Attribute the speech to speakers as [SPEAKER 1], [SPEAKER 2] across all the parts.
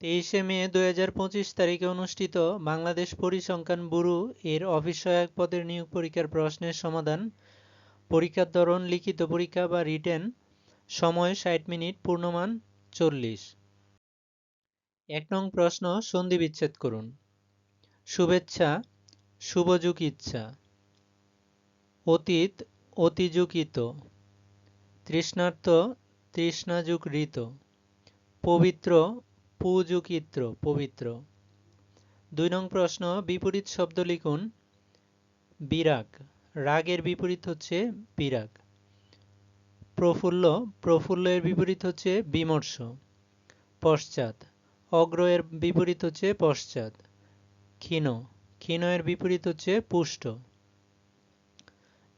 [SPEAKER 1] তেইশে মে দুই হাজার পঁচিশ তারিখে অনুষ্ঠিত বাংলাদেশ পরিসংখ্যান ব্যুরো এর অফিস সহায়ক পদের নিয়োগ পরীক্ষার প্রশ্নের সমাধান, পরীক্ষার ধরন, লিখিত পরীক্ষা বা রিটেন, সময় ষাট মিনিট, পূর্ণমান চল্লিশ। এক নং প্রশ্ন, সন্ধি বিচ্ছেদ করুন। শুভেচ্ছা শুভযুগ ইচ্ছা অতীত অতিযুকিত তৃষ্ণার্ত তৃষ্ণাযুগ ঋত পবিত্র পুযুকিত্র পবিত্র। দুই নং প্রশ্ন, বিপরীত শব্দ লিখুন, বিরাগ। রাগের বিপরীত হচ্ছে বিরাগ। প্রফুল্ল প্রফুল্ল এর বিপরীত হচ্ছে বিমর্ষ। পশ্চাৎ। অগ্র এর বিপরীত হচ্ছে পশ্চাৎ। ক্ষীণ। ক্ষীণ এর বিপরীত হচ্ছে পুষ্ট।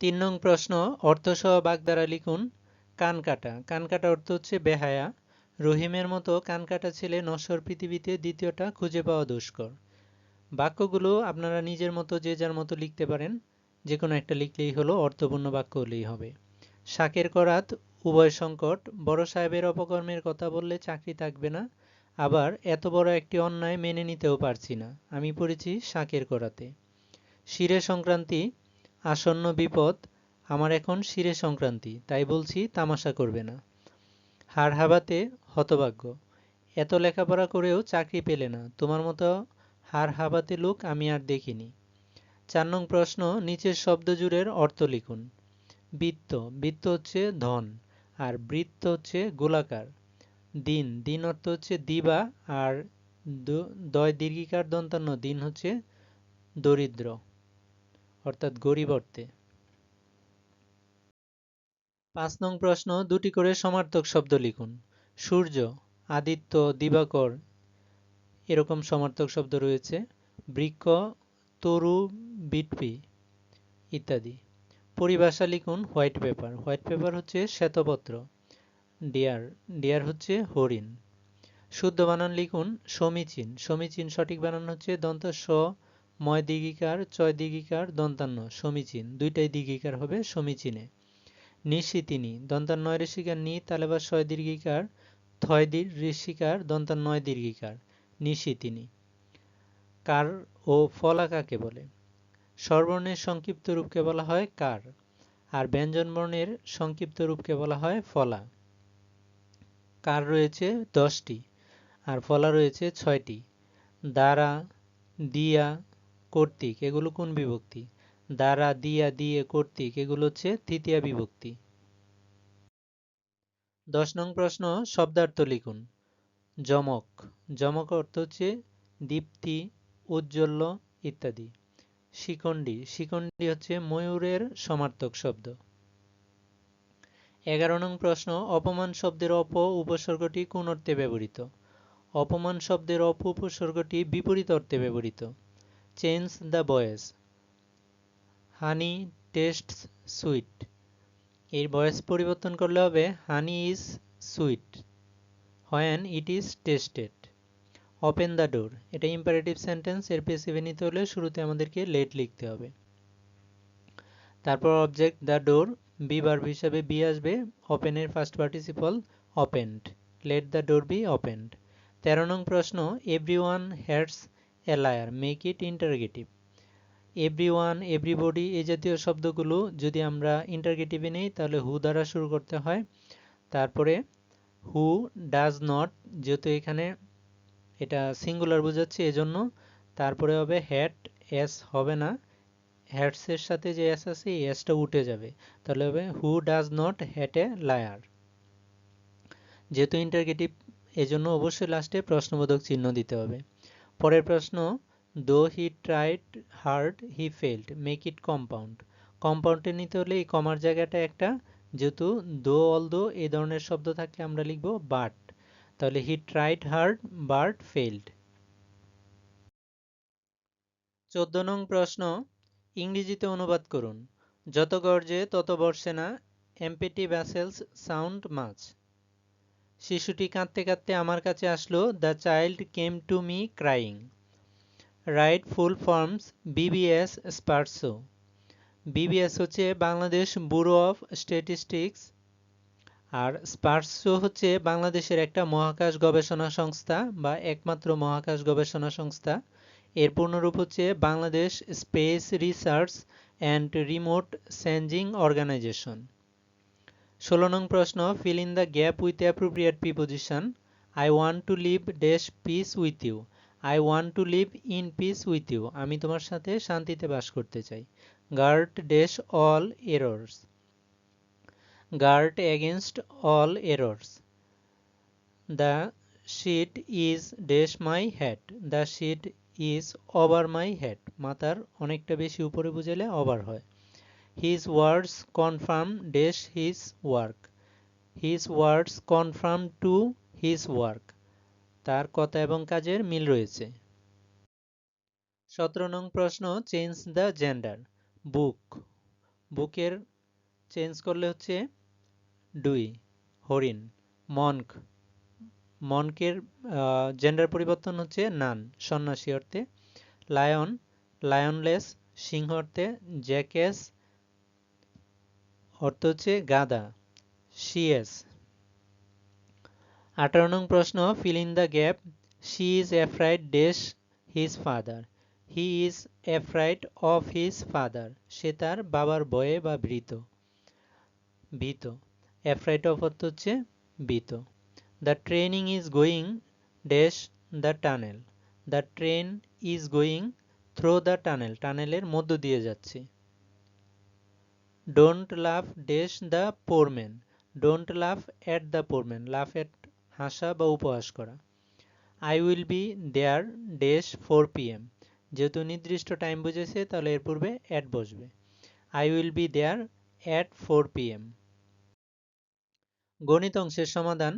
[SPEAKER 1] তিন নং প্রশ্ন, অর্থসহ বাগধারা লিখুন কান কাটা কান কাটা অর্থ হচ্ছে বেহায়া। রহিমের মতো কান কাটা ছেলে নশ্বর পৃথিবীতে দ্বিতীয়টা খুঁজে পাওয়া দুষ্কর। বাক্যগুলো আপনারা নিজের মতো যে যার মতো লিখতে পারেন যে কোনো একটা লিখলেই হলো অর্থপূর্ণ বাক্য হলেই হবে। শাকের করাত, উভয় সংকট, বড় সাহেবের অপকর্মের কথা বললে চাকরি থাকবে না, আবার এত বড় একটি অন্যায় মেনে নিতেও পারছি না, আমি পড়েছি শাকের করাতে। শিরে সংক্রান্তি, আসন্ন বিপদ, আমার এখন শিরে সংক্রান্তি, তাই বলছি তামাশা করবে না। হাড় হাবাতে হতভাগ্য। এত লেখাপড়া করেও চাকরি পেলে না। তোমার মতো হাড় হাবাতে লোক আমি আর দেখিনি। চার নং প্রশ্ন, নিচের শব্দ জুড়ের অর্থ লিখুন। বৃত্ত বৃত্ত হচ্ছে ধন, আর বৃত্ত হচ্ছে গোলাকার। দিন দিন অর্থ হচ্ছে দিবা, আর দয় দীর্ঘিকার দন্তান্ন, দিন হচ্ছে দরিদ্র, অর্থাৎ গরিব অর্থে। পাঁচ নং প্রশ্ন দুটি করে সমার্থক শব্দ লিখুন। সূর্য, আদিত্য, দিবাকর, এরকম সমার্থক শব্দ রয়েছে। বৃক্ষ, তরু, বিটপি ইত্যাদি। পরিভাষা লিখুন হোয়াইট পেপার। হোয়াইট পেপার হচ্ছে শ্বেতপত্র। ডিয়ার। ডিয়ার হচ্ছে হরিণ। শুদ্ধ বানান লিখুন সমীচীন। সমীচীন সঠিক বানান হচ্ছে দন্ত স, ময় দিঘিকার চয় দিঘিকার দন্তান্ন। সমীচীন। দুইটাই দিঘিকার হবে সমীচীনে। নিশিতিনি দন্তান নয় ঋষিকার নি তালেবা ছয় দীর্ঘিকার, থয় ঋষিকার দন্তান নয় দীর্ঘিকার, নিশিতিনি। কার ও ফলা কাকে বলে। স্বরবর্ণের সংক্ষিপ্ত রূপকে বলা হয় কার, আর ব্যঞ্জনবর্ণের সংক্ষিপ্ত রূপকে বলা হয় ফলা। কার রয়েছে দশটি, আর ফলা রয়েছে ছয়টি। দ্বারা, দিয়া, কর্তৃক, এগুলো কোন বিভক্তি? দ্বারা দিয়া দিয়ে কর্তৃক এগুলো হচ্ছে তৃতীয় বিভক্তি। দশ নং প্রশ্ন, শব্দার্থ লিখুন। জমক জমক অর্থ হচ্ছে দীপ্তি উজ্জ্বল্য ইত্যাদি। শিখণ্ডী। শিখণ্ডী হচ্ছে ময়ূরের সমার্থক শব্দ। এগারো নং প্রশ্ন, অপমান শব্দের অপ উপসর্গটি কোন অর্থে ব্যবহৃত? অপমান শব্দের অপ উপসর্গটি বিপরীত অর্থে ব্যবহৃত। Change the voice honey taste sweet. এর বয়স পরিবর্তন করলে হবে honey is sweet. When, it is tasted. Open the door. এটা ইম্পারেটিভ সেন্টেন্স। এর পেসিভে নিতে হলে শুরুতে আমাদেরকে লেট লিখতে হবে। তারপর object the door. Be verb হিসাবে বি আসবে। ওপেনের first participle opened. Let the door be opened. তেরো নং প্রশ্ন every one hates a liar. Make it interrogative. Every one everybody এই জাতীয় শব্দগুলো যদি আমরা ইন্টারগেটিভে নেই, তাহলে হু দ্বারা শুরু করতে হয়? তারপরে হু ডাজ নট যেহেতু এখানে এটা সিঙ্গুলার বোঝাচ্ছে, এজন্য তারপরে হবে হ্যাট এস হবে না। হ্যাটসের সাথে যে এস আছে, এই এসটা উঠে যাবে। তাহলে হবে who does not hate a liar যেহেতু ইন্টারগেটিভ এজন্য অবশ্যই লাস্টে প্রশ্নবোধক চিহ্ন দিতে হবে। পরের প্রশ্ন though he tried hard he failed make it compound কম্পাউন্ডে নিতে হলে এই কমার জায়গাটা একটা যেহেতু দো অল দো এই ধরনের শব্দ থাকলে আমরা লিখব বাট তাহলে he tried hard but failed চোদ্দ নং প্রশ্ন, ইংরেজিতে অনুবাদ করুন। যত গর্জে তত বর্ষে না এমপিটি ভ্যাসেলস সাউন্ড মাছ শিশুটি কাঁদতে কাঁদতে আমার কাছে আসলো the child came to me crying right full forms BBS SPARRSO BBS হচ্ছে বাংলাদেশ ব্যুরো অফ স্ট্যাটিস্টিক্স আর স্পার্সো হচ্ছে বাংলাদেশের একটা মহাকাশ গবেষণা সংস্থা বা একমাত্র মহাকাশ গবেষণা সংস্থা। এর পূর্ণরূপ হচ্ছে Bangladesh space research and remote sensing organization. ষোলো নং প্রশ্ন fill in the gap with appropriate preposition I want to live dash peace with you I want to live in peace with you আমি তোমার সাথে শান্তিতে বাস করতে চাই। Guard dash all errors guard against all errors the sheet is dash my hat the sheet is over my hat মাথার অনেকটা বেশি উপরে বুঝেলে ওভার হয়। His words conform dash his work his words conform to his work তার কথা এবং কাজের মিল রয়েছে। সতেরো নং প্রশ্ন চেঞ্জ দ্য জেন্ডার বুক বুকের চেঞ্জ করলে হচ্ছে ডুই হরিণ মনক মনকের জেন্ডার পরিবর্তন হচ্ছে নান, সন্ন্যাসী অর্থে লায়ন লায়নলেস সিংহ অর্থে জ্যাকেস অর্থ হচ্ছে গাদা শিএস আঠারো নং প্রশ্ন fill in the gap she is afraid dash his father he is afraid of his father সে তার বাবার বয়ে বা ভীত ভীত অ্যাফ্রাইড অফ অর্থ হচ্ছে ভীত the training is going dash the tunnel the train is going through the tunnel টানেলের মধ্য দিয়ে যাচ্ছে don't laugh dash the poor man don't laugh at the poor man laugh at হাসা বা উপহাস করা। I will be there dash four P M যেহেতু নির্দিষ্ট time বুঝেছে, তাহলে এর পূর্বে অ্যাট বসবে। I will be there at four P M গণিত অংশের সমাধান,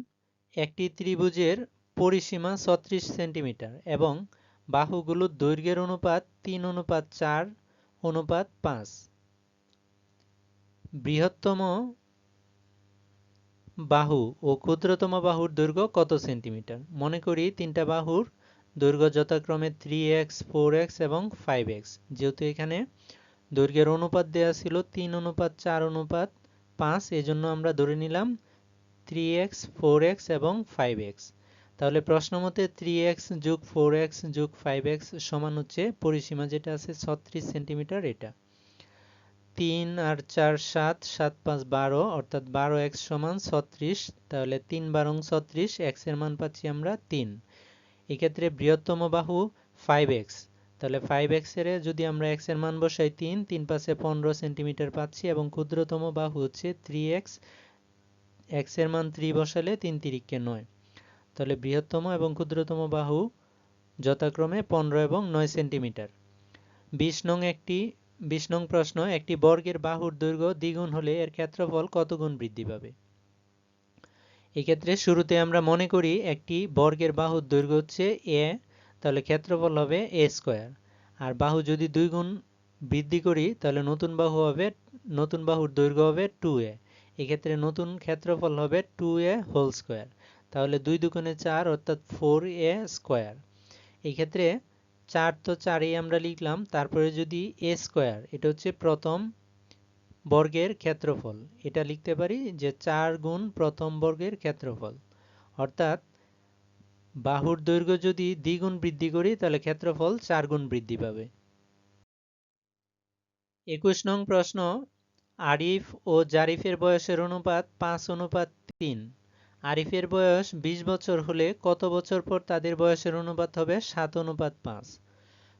[SPEAKER 1] একটি ত্রিভুজের পরিসীমা ছত্রিশ সেন্টিমিটার এবং বাহুগুলোর দৈর্ঘ্যের অনুপাত তিন, অনুপাত চার, অনুপাত পাঁচ। বৃহত্তম বাহু ও ক্ষুদ্রতম বাহুর দৈর্ঘ্য কত সেন্টিমিটার? মনে করি তিনটা বাহুর দৈর্ঘ্য যথাক্রমে থ্রি এক্স ফোর এক্স এবং ফাইভ এক্স যেহেতু এখানে দৈর্ঘ্যের অনুপাত দেওয়া ছিল তিন অনুপাত, চার অনুপাত, পাঁচ, এজন্য আমরা ধরে নিলাম থ্রি এক্স ফোর এক্স এবং ফাইভ এক্স তাহলে প্রশ্ন মতে থ্রি এক্স যুগ ফোর এক্স যুগ ফাইভ এক্স সমান হচ্ছে পরিসীমা যেটা আছে ছত্রিশ সেন্টিমিটার এটা। তিন আর চার সাত সাত পাঁচ বারো, অর্থাৎ বারো এক্স সমান ছত্রিশ, তাহলে তিন বারং ছত্রিশ, এক্সের মান পাচ্ছি আমরা তিন। এক্ষেত্রে বৃহত্তম বাহু ফাইভ এক্স। তাহলে ফাইভ এক্সের যদি আমরা এক্সের মান বসাই তিন তিন পাশে পনেরো সেন্টিমিটার পাচ্ছি এবং ক্ষুদ্রতম বাহু হচ্ছে থ্রি এক্স। এক্সের মান থ্রি বসালে তিন তিরিককে নয়। তাহলে বৃহত্তম এবং ক্ষুদ্রতম বাহু যথাক্রমে পনেরো এবং নয় সেন্টিমিটার। বিশ নং একটি বিশ নং প্রশ্ন, একটি বর্গের বাহুর দৈর্ঘ্য দ্বিগুণ হলে এর ক্ষেত্রফল কত গুণ বৃদ্ধি পাবে? এক্ষেত্রে শুরুতে আমরা মনে করি একটি বর্গের বাহুর দৈর্ঘ্য হচ্ছে এ, তাহলে ক্ষেত্রফল হবে এ স্কোয়ার। আর বাহু যদি দুই গুণ বৃদ্ধি করি, তাহলে নতুন বাহু হবে, নতুন বাহুর দৈর্ঘ্য হবে টু এ। এক্ষেত্রে নতুন ক্ষেত্রফল হবে টু এ হোল স্কোয়ার তাহলে দুই দুগুণে চার অর্থাৎ ফোর এ স্কোয়ার এক্ষেত্রে চার তো চারই আমরা লিখলাম। তারপরে যদি এ স্কোয়ার এটা হচ্ছে প্রথম বর্গের ক্ষেত্রফল। এটা লিখতে পারি যে চার গুণ প্রথম বর্গের ক্ষেত্রফল। অর্থাৎ বাহুর দৈর্ঘ্য যদি দ্বিগুণ বৃদ্ধি করি, তাহলে ক্ষেত্রফল চার গুণ বৃদ্ধি পাবে। একুশ নং প্রশ্ন, আরিফ ও জারিফের বয়সের অনুপাত পাঁচ, অনুপাত তিন। আরিফের বয়স ২০ বছর হলে কত বছর পর তাদের বয়সের অনুপাত হবে? সাত অনুপাত পাঁচ।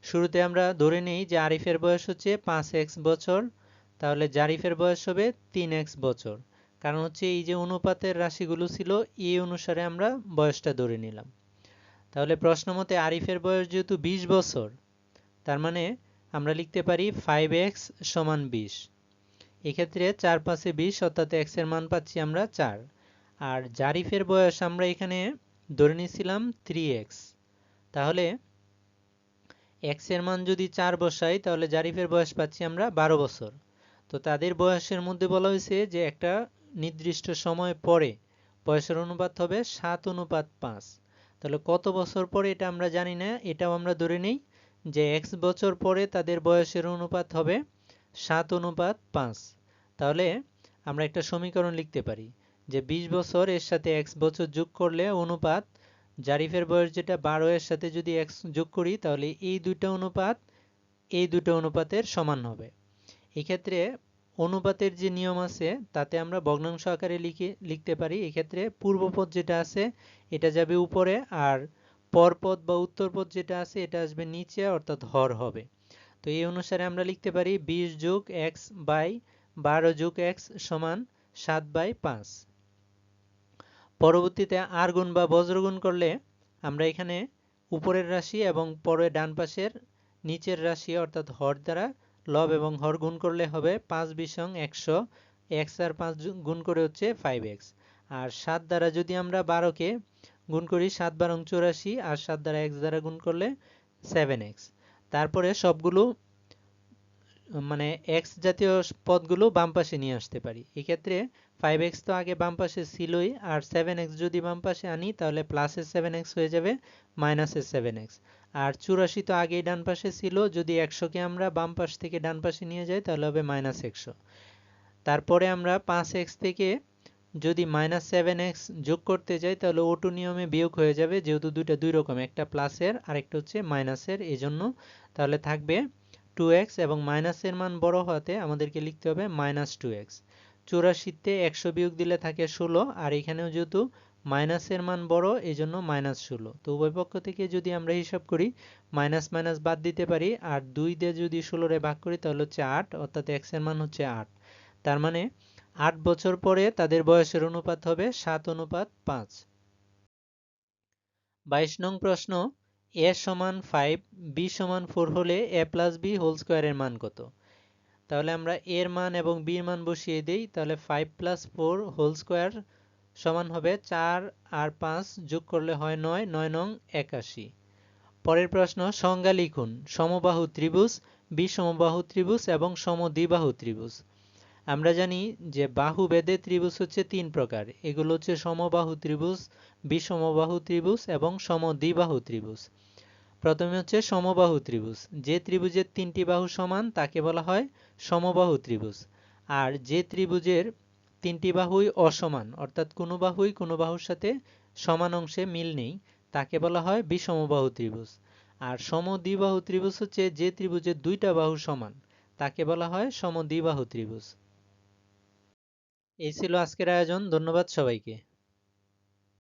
[SPEAKER 1] শুরুতে আমরা ধরে নিই যে আরিফের বয়স হচ্ছে পাঁচ এক্স বছর। তাহলে জারিফের বয়স হবে তিন এক্স বছর। কারণ হচ্ছে এই যে অনুপাতের রাশিগুলো ছিল, এই অনুসারে আমরা বয়সটা ধরে নিলাম। তাহলে প্রশ্ন মতে আরিফের বয়স যেহেতু ২০ বছর, তার মানে আমরা লিখতে পারি ফাইভ এক্স সমান বিশ। এক্ষেত্রে চার পাঁচে বিশ অর্থাৎ এক্সের মান পাচ্ছি আমরা চার। আর জারিফের বয়স আমরা এখানে ধরে নিয়েছিলাম থ্রি এক্স তাহলে এক্সের মান যদি চার বসাই, তাহলে জারিফের বয়স পাচ্ছি আমরা বারো বছর। তো তাদের বয়সের মধ্যে বলা হয়েছে যে একটা নির্দিষ্ট সময় পরে বয়সের অনুপাত হবে সাত অনুপাত পাঁচ। তাহলে কত বছর পরে এটা আমরা জানি না, এটাও আমরা ধরে নিই যে এক্স বছর পরে তাদের বয়সের অনুপাত হবে সাত অনুপাত পাঁচ। তাহলে আমরা একটা সমীকরণ লিখতে পারি। যে বিশ বছর এর সাথে এক্স বছর যোগ করলে অনুপাত, জারিফের বয়স যেটা বারো এর সাথে যদি এক্স যোগ করি, তাহলে এই দুইটা অনুপাত, এই দুটো অনুপাতের সমান হবে। এক্ষেত্রে অনুপাতের যে নিয়ম আছে, তাতে আমরা ভগ্নাংশ আকারে লিখে, লিখতে পারি। এক্ষেত্রে পূর্বপদ যেটা আছে, এটা যাবে উপরে আর পরপদ বা উত্তরপদ যেটা আছে, এটা আসবে নিচে, অর্থাৎ হর হবে। তো এই অনুসারে আমরা লিখতে পারি বিশ যোগ এক্স বাই বারো যোগ এক্স সমান সাত বাই পাঁচ। পরবর্তীতে আর গুণ বা বজ্রগুণ করলে আমরা এখানে উপরের রাশি এবং পরে ডান পাশের নিচের রাশি অর্থাৎ হর দ্বারা লব এবং হর গুণ করলে হবে পাঁচ বিশং একশো এক্স আর পাঁচ গুণ করে হচ্ছে ফাইভ এক্স। আর সাত দ্বারা যদি আমরা বারোকে গুণ করি, সাত বারং চৌরাশি আর সাত দ্বারা এক্স দ্বারা গুণ করলে সেভেন এক্স। তারপরে সবগুলো মানে এক্স জাতীয় পদগুলো বাম পাশে নিয়ে আসতে পারি। এক্ষেত্রে ফাইভ এক্স তো আগে বাম পাশে ছিলই, আর সেভেন এক্স যদি বাম পাশে আনি, তাহলে প্লাসের সেভেন এক্স হয়ে যাবে মাইনাসের সেভেন এক্স আর চুরাশি তো আগেই ডান পাশে ছিল, যদি একশোকে আমরা বাম পাশ থেকে ডান পাশে নিয়ে যাই, তাহলে হবে মাইনাস একশো। তারপরে আমরা পাঁচ এক্স থেকে যদি মাইনাস সেভেন এক্স যোগ করতে যাই, তাহলে ওটু নিয়মে বিয়োগ হয়ে যাবে, যেহেতু দুইটা দুই রকম, একটা প্লাসের আরেকটা হচ্ছে মাইনাসের এই জন্য তাহলে থাকবে টু এক্স এবং মাইনাসের মান বড় হওয়াতে আমাদেরকে লিখতে হবে মাইনাস টু এক্স চুরাশিতে একশো বিয়োগ দিলে থাকে ষোলো, আর এখানেও যেহেতু মাইনাসের মান বড় এই জন্য মাইনাস ষোলো। তো উভয় পক্ষ থেকে যদি আমরা হিসাব করি, মাইনাস মাইনাস বাদ দিতে পারি, আর দুই দিয়ে যদি ষোলোরে ভাগ করি, তাহলে হচ্ছে আট, অর্থাৎ এক্সের মান হচ্ছে আট। তার মানে আট বছর পরে তাদের বয়সের অনুপাত হবে সাত অনুপাত পাঁচ। বাইশ নং প্রশ্ন এ সমান ফাইভ বি সমান ফোর হলে এ প্লাস বি হোল স্কোয়ারের মান কত? তাহলে আমরা এর মান এবং বির মান বসিয়ে দিই, তাহলে five plus four whole square সমান হবে চার আর পাঁচ যোগ করলে হয় নয় নয় নং একাশি। পরের প্রশ্ন, সংজ্ঞা লিখুন, সমবাহু ত্রিভুজ বিষমবাহু ত্রিভুজ এবং সমদ্বিবাহু ত্রিভুজ। আমরা জানি যে বাহু বেদে ত্রিভুজ হচ্ছে তিন প্রকার, এগুলো হচ্ছে সমবাহু ত্রিভুজ বিষমবাহু ত্রিভুজ এবং সমদ্বিবাহু ত্রিভুজ। প্রথমে হচ্ছে সমবাহু ত্রিভুজ। যে ত্রিভুজের তিনটি বাহু সমান, তাকে বলা হয় সমবাহু ত্রিভুজ। আর যে ত্রিভুজের তিনটি বাহুই অসমান, অর্থাৎ কোনো বাহুই কোনো বাহুর সাথে সমান অংশে মিল নেই, তাকে বলা হয় বিষমবাহু ত্রিভুজ। আর সমদ্বিবাহু ত্রিভুজ হচ্ছে যে ত্রিভুজের দুইটা বাহু সমান, তাকে বলা হয় সমদ্বিবাহু ত্রিভুজ। এই ছিল আজকের আয়োজন, ধন্যবাদ সবাইকে।